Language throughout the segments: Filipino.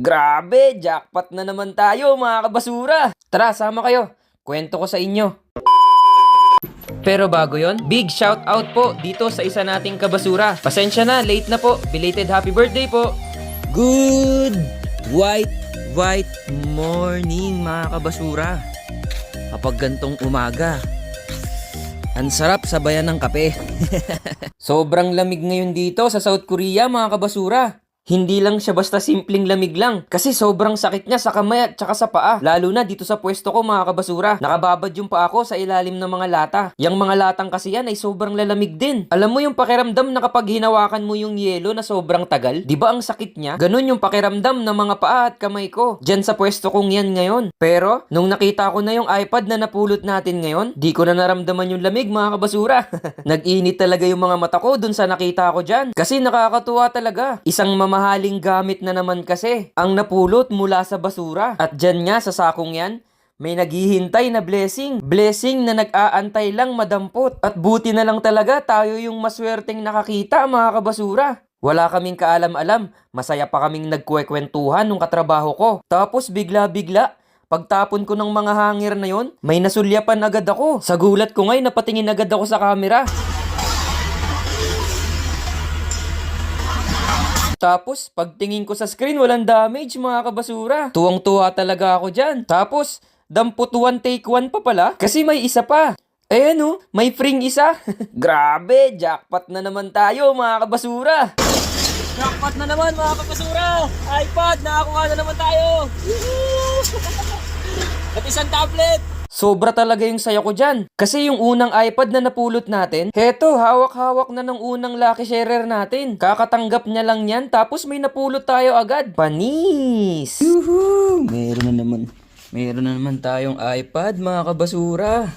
Grabe, jackpot na naman tayo mga kabasura. Tara, sama kayo. Kwento ko sa inyo. Pero bago yon, big shout out po dito sa isa nating kabasura. Pasensya na, late na po. Belated happy birthday po. Good white white morning mga kabasura. Kapag gantong umaga, ang sarap sabayan ng kape. Sobrang lamig ngayon dito sa South Korea mga kabasura. Hindi lang siya basta simpleng lamig lang. Kasi sobrang sakit niya sa kamay at saka sa paa. Lalo na dito sa pwesto ko mga kabasura. Nakababad yung paa ko sa ilalim ng mga lata. Yang mga latang kasi yan ay sobrang lalamig din. Alam mo yung pakiramdam na kapag hinawakan mo yung yelo na sobrang tagal? Di ba ang sakit niya? Ganun yung pakiramdam ng mga paa at kamay ko. Diyan sa pwesto kong yan ngayon. Pero, nung nakita ko na yung iPad na napulot natin ngayon, di ko na naramdaman yung lamig mga kabasura. Nag-init talaga yung mga mata ko dun sa nakita ko dyan. Kasi nakakatuwa talaga. Isang mamahaling gamit na naman kasi ang napulot mula sa basura. At dyan nga sa sakong yan, may naghihintay na blessing. Blessing na nag-aantay lang madampot. At buti na lang talaga tayo yung maswerteng nakakita mga kabasura. Wala kaming kaalam-alam. Masaya pa kaming nagkwekwentuhan nung katrabaho ko. Tapos bigla-bigla, pagtapon ko ng mga hangir na yon, may nasulyapan agad ako. Sa gulat ko ngay, napatingin agad ako sa camera. Tapos, pagtingin ko sa screen, walang damage mga kabasura. Tuwang-tuwa talaga ako dyan. Tapos, dampot one take one pa pala. Kasi may isa pa. Eh ano, may fring isa. Grabe, jackpot na naman tayo mga kabasura. Jackpot na naman mga kapasura! iPad, nakakuha na naman tayo! At isang tablet! Sobra talaga yung saya ko dyan. Kasi yung unang iPad na napulot natin, heto, hawak-hawak na ng unang lucky sharer natin. Kakatanggap niya lang yan, tapos may napulot tayo agad. Panis! Yuhu! Meron na naman. Meron na naman tayong iPad, mga kabasura.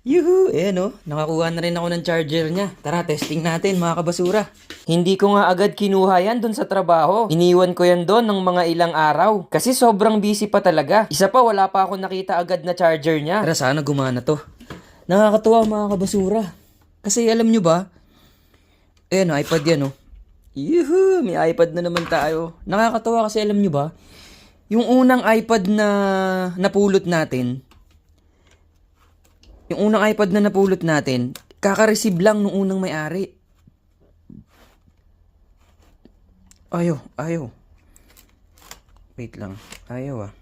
Yuhu! Eh no, nakakuha na rin ako ng charger niya. Tara, testing natin mga kabasura. Hindi ko nga agad kinuha yan dun sa trabaho. Iniwan ko yan doon ng mga ilang araw. Kasi sobrang busy pa talaga. Isa pa, wala pa ako nakita agad na charger niya. Tara, sana gumana to. Nakakatuwa mga kabasura. Kasi alam nyo ba, eh no, iPad yan oh. Yuhu! May iPad na naman tayo. Nakakatawa kasi alam nyo ba, yung unang iPad na napulot natin, yung unang iPad na napulot natin, kaka-receive lang nung unang may-ari. Ayaw, ayaw. Wait lang. Ayaw ah.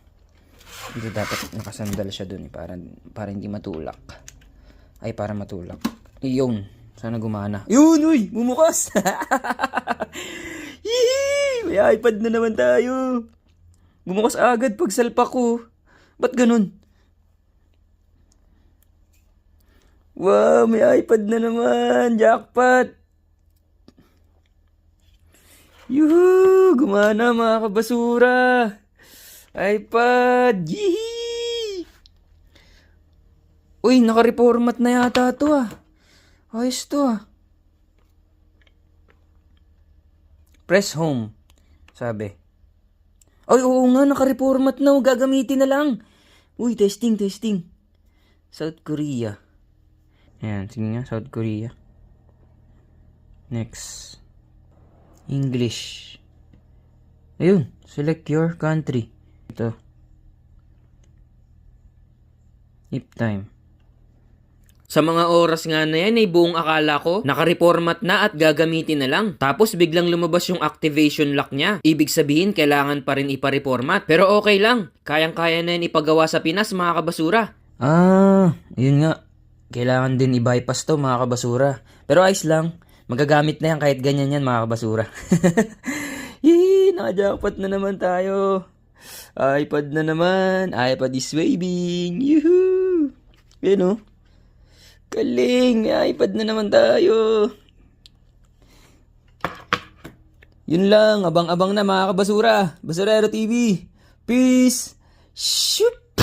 Hindi dapat nakasandal siya dun eh, para, para hindi matulak. Ay, para matulak. Yun. Sana gumana. Yun, uy! Bumukas! Yee! May iPad na naman tayo. Bumukas agad pag salpak ko. Ba't ganun? Wow, may iPad na naman. Jackpot. Yuhu! Gumana mga kabasura. iPad. Yee! Uy, naka-reformat na yata to ah. Ayos to ah. Press home. Sabi. Ay, oo nga, naka-reformat na. oh. Gagamitin na lang. Uy, testing, testing. South Korea. Ayan, sige nga, South Korea. Next. English. Ayun, select your country. Ito. Nip time. Sa mga oras nga na yan ay buong akala ko naka-reformat na at gagamitin na lang. Tapos biglang lumabas yung activation lock niya. Ibig sabihin kailangan pa rin ipa-reformat. Pero okay lang. Kayang-kaya na yan ipagawa sa Pinas mga kabasura. Ah, yun nga. Kailangan din i-bypass to mga kabasura. Pero ayos lang. Magagamit na yan kahit ganyan yan mga kabasura. Yee, nakajackpot na naman tayo. iPad na naman. iPad is waving. Yuhu! Yan o. Galing. May iPad na naman tayo. Yun lang. Abang-abang na mga kabasura. Basurero TV. Peace. Shoot!